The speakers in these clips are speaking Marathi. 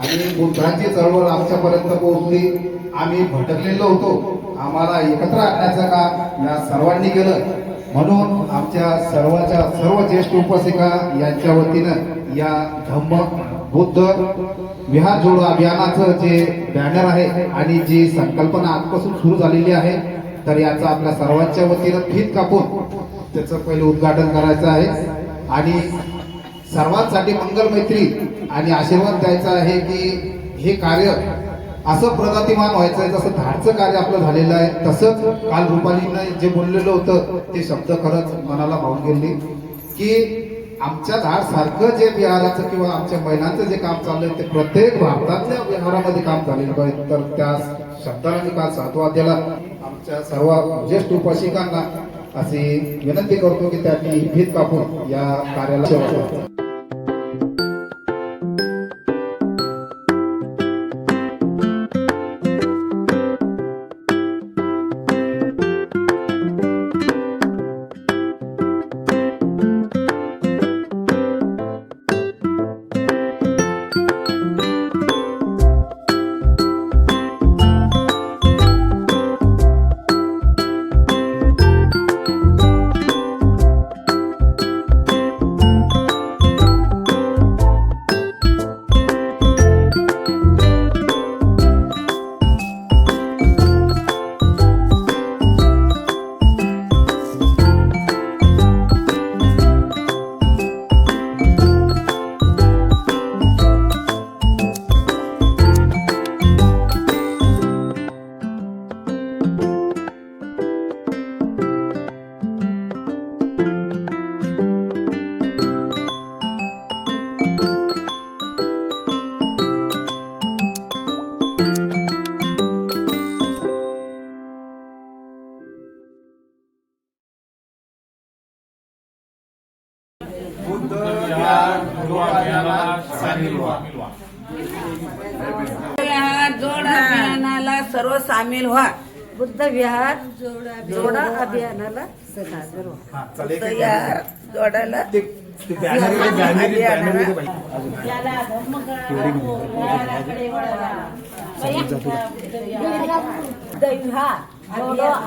आणि बुद्धांची चळवळ आमच्यापर्यंत पोहोचली. आम्ही भटकलेलो होतो. आम्हाला एकत्र आणण्याचं काम या सर्वांनी केलं. म्हणून आमच्या सर्वांच्या सर्व ज्येष्ठ उपासिका यांच्या वतीनं या धम्म बुद्ध विहार जोडो अभियानाचं जे बॅनर आहे आणि जी संकल्पना आजपासून सुरू झालेली आहे तर याचा आपल्या सर्वांच्या वतीनं फीत कापून त्याचं पहिले उद्घाटन करायचं आहे. आणि सर्वांसाठी मंगल मैत्री आणि आशीर्वाद द्यायचा आहे की हे कार्य असं प्रगतिमान व्हायचं आहे जसं धाडचं कार्य आपलं झालेलं आहे तसंच काल रुपालीनं जे बोललेलं होतं ते शब्द खरंच मनाला भावून गेले की आमच्या झाड सारखं जे विहाराचं किंवा आमच्या महिलांचं जे काम चाललंय ते प्रत्येक भारतातल्या विहारामध्ये काम झालेलं पाहिजे तर त्या शब्दाला मी काल सातवा दिला आमच्या सर्व ज्येष्ठ उपासिकांना अशी विनंती करतो की त्यांनी भीत कापून या कार्याला सर्व सामील व्हा. बुद्ध विहार जोडा अभियानाला सादर व्हा. बुद्ध विहार जोडाला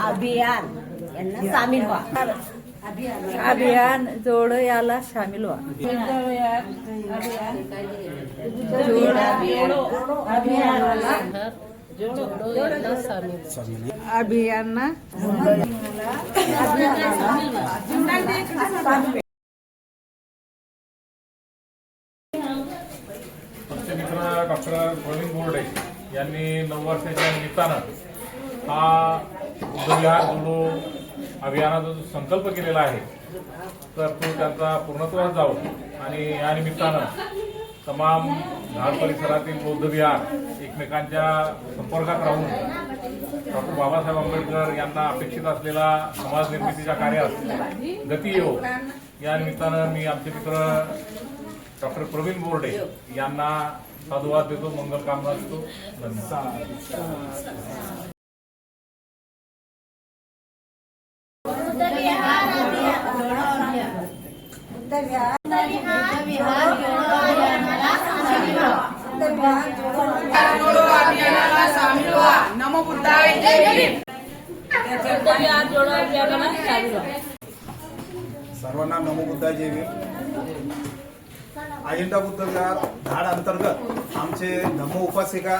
अभियान. यांना सामील व्हा. अभियान जोड याला सामील व्हा. अभियानाला अभियाना आमचे मित्र डॉक्टर प्रवीण बोर्डे यांनी नऊ वर्षाच्या निमित्तानं हा बुद्धविहार जोडो अभियानाचा जो संकल्प केलेला आहे तर तो त्यांचा पूर्णत्वास जावं. आणि या निमित्तानं तमाम घाट परिसरातील बौद्धविहार एकमेकांच्या संपर्कात राहून डॉक्टर बाबासाहेब आंबेडकर यांना अपेक्षित असलेला समाज निर्मितीच्या कार्यात गती येऊ या निमित्तानं मी आमचे मित्र डॉक्टर प्रवीण बोर्डे यांना साधुवाद देतो मंगल कामना देतो. धन्यवाद. सर्वांना नमो बुद्धाय जय भीम. अजिंठा बुद्ध धाड अंतर्गत आमचे धम्म उपासिका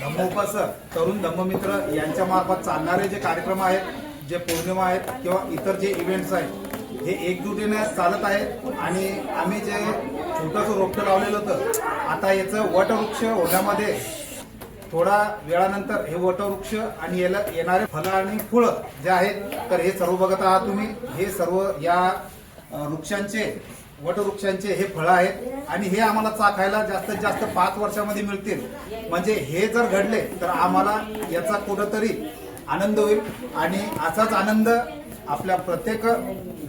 धम्म उपासक तरुण धम्ममित्र यांच्या मार्फत चालणारे जे कार्यक्रम आहेत जे पौर्णिमा आहेत किंवा इतर जे इव्हेंट्स आहेत हे एकजुटीने चालत आहेत आणि आम्ही जे छोटंसं रोपटं लावलेलं होतं आता याचं वटवृक्ष होण्यामध्ये थोडा वेळानंतर हे वटवृक्ष आणि याला येणारे फळं आणि फुळं जे आहेत तर हे सर्व बघत आहात तुम्ही. हे सर्व या वृक्षांचे वटवृक्षांचे हे फळं आहेत आणि हे आम्हाला चाखायला जास्तीत जास्त पाच वर्षामध्ये मिळतील. म्हणजे हे जर घडले तर आम्हाला याचा कुठंतरी आनंद होईल आणि असाच आनंद आपल्या प्रत्येक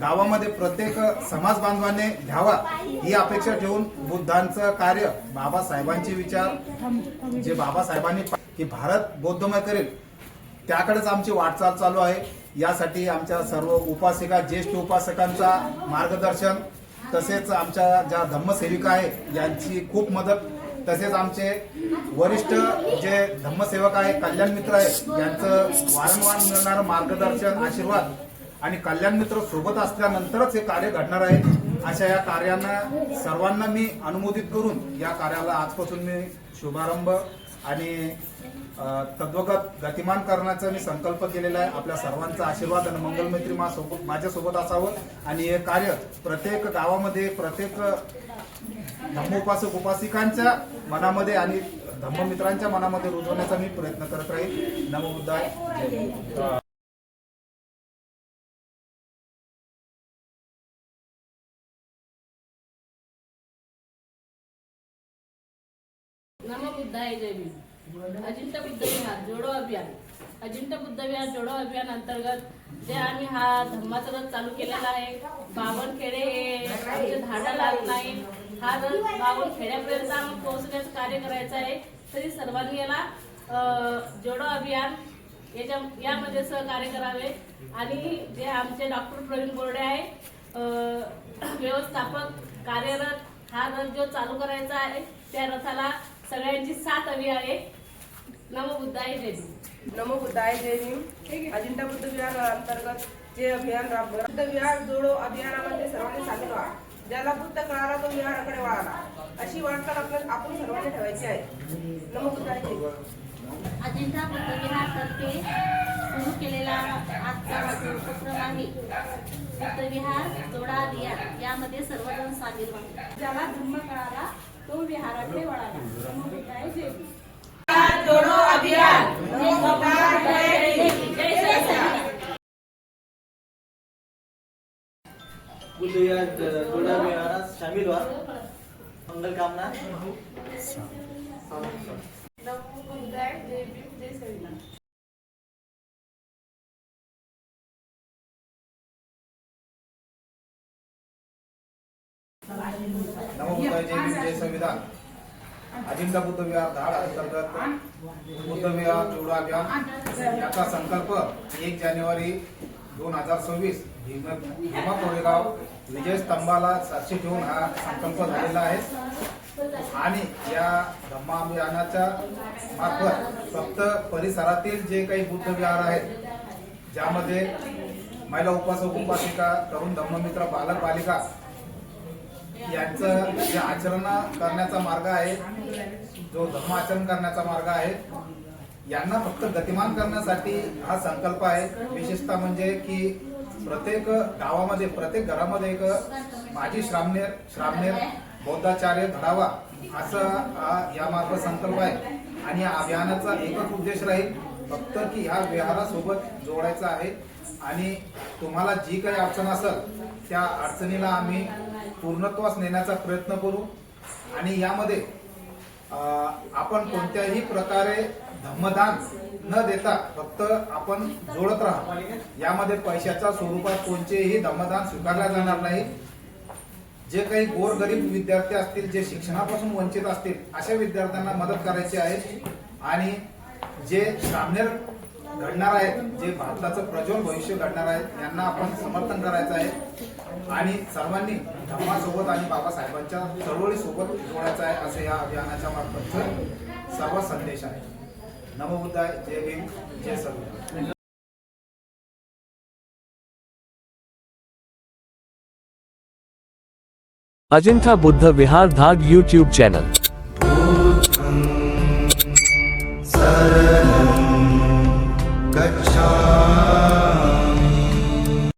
गावामध्ये प्रत्येक समाज बांधवाने घ्यावा ही अपेक्षा ठेवून बुद्धांचं कार्य बाबासाहेबांचे विचार जे बाबासाहेबांनी की भारत बौद्धमय करेल त्याकडेच आमची वाटचाल चालू आहे. यासाठी आमच्या सर्व उपासिका ज्येष्ठ उपासकांचा मार्गदर्शन तसेच आमच्या ज्या धम्मसेविका आहे यांची खूप मदत तसेच आमचे वरिष्ठ जे धम्मसेवक आहे कल्याण मित्र आहे यांचं वारंवार मिळणारं मार्गदर्शन आशीर्वाद आणि कल्याण मित्र सोबत असल्यानंतरच हे कार्य घडणार आहे. अशा या कार्यांना सर्वांना मी अनुमोदित करून या कार्याला आजपासून मी शुभारंभ आणि तद्वगत गतिमान करण्याचा मी संकल्प केलेला आहे. आपल्या सर्वांचा आशीर्वाद आणि मंगलमैत्री माझ्यासोबत माझ्यासोबत असावं. आणि हे कार्य प्रत्येक गावामध्ये प्रत्येक धम्मोपासक उपासिकांच्या मनामध्ये आणि धम्ममित्रांच्या मनामध्ये रुजवण्याचा मी प्रयत्न करत राहील. नमो जय जय भीम अजिंठा बुद्ध विहार जोडो अभियान. अजिंठा बुद्ध विहार जोडो अभियान अंतर्गत जे आम्ही हा धम्माचा रथ चालू केलेला आहे. बावनखेडे हे आमचे धाडा लागत नाही. हा रथ बावनखेड्यापर्यंत आम्ही पोहोचण्याचं कार्य करायचं आहे. तरी सर्वांनी याला जोडो अभियान याच्या यामध्ये सहकार्य करावे. आणि जे आमचे डॉक्टर प्रवीण बोर्डे आहे व्यवस्थापक कार्यरत हा रथ जो चालू करायचा आहे त्या रथाला सगळ्यांची साथ हवी आहे. नमो बुद्धाय जय भीम. नमो बुद्धाय जय भीम. अजिंठा बुद्ध विहार अंतर्गत जे अभियान राबवलं बुद्ध विहार जोडो अभियानामध्ये सर्वांनी सामील व्हा. ज्याला बुद्ध कळाला तो विहाराकडे वळाला अशी वाटचाल आपल्या आपण सर्वांनी ठेवायची आहे. नमो बुद्धाय जय अजिंठा बुद्धविहारतर्फे सुरू केलेला आजचा उपक्रम आहे. बुद्धविहार जोडा अभियान. यामध्ये सर्वजण सामील व्हा. ज्याला धर्म कळाला तो विहाराकडे वळाला सामील व्हा मंगल कामना जय भीम जय संविधान। अजिंठा बुद्धविहार धाड अंतर्गत बुद्धविहार अभियान याचा संकल्प एक जानेवारी दोन हजार सव्वीस भीमा भीमा कोरेगाव विजय स्तंभाला साक्षी ठेवून हा संकल्प झालेला आहे. आणि या धम्मा अभियानाच्या मार्फत फक्त परिसरातील जे काही बुद्ध विहार आहेत ज्यामध्ये महिला उपासक उपासिका तरुण धम्ममित्र बालक बालिका यांचं जे आचरण करण्याचा मार्ग आहे जो धर्म आचरण करण्याचा मार्ग आहे यांना फक्त गतिमान करण्यासाठी हा संकल्प आहे. विशेषतः म्हणजे की प्रत्येक गावामध्ये प्रत्येक घरामध्ये एक माझी श्रामनेर श्रामनेर बौद्धाचार्य घडावा असा हा यामार्फत संकल्प आहे. आणि या अभियानाचा एकच उद्देश राहील फक्त की ह्या विहारासोबत जोडायचा आहे. आणि तुम्हाला जी काही अडचण असेल त्या अडचणीला आम्ही पूर्णत्वास नेण्याचा प्रयत्न करू. आणि यामध्ये आपण कोणत्याही प्रकारे धम्मदान न देता फक्त आपण जोडत राहा. यामध्ये पैशाच्या स्वरूपात कोणतेही धम्मदान स्वीकारल्या जाणार नाही. जे काही गोरगरीब विद्यार्थी असतील जे शिक्षणापासून वंचित असतील अशा विद्यार्थ्यांना मदत करायची आहे. आणि जे सामनेर घडणार आहेत जे भारताचं प्रज्वल भविष्य घडणार आहेत यांना आपण समर्थन करायचं आहे. आणि सर्वांनी धर्मासोबत आणि बाबासाहेबांच्या चळवळीसोबत जोडायचं आहे असं या अभियानाच्या मार्फतचा सर्व संदेश आहे. नमोबुद्धाय जय भीम जय सर्व. अजिंठा बुद्ध विहार धाग यूट्यूब चॅनल.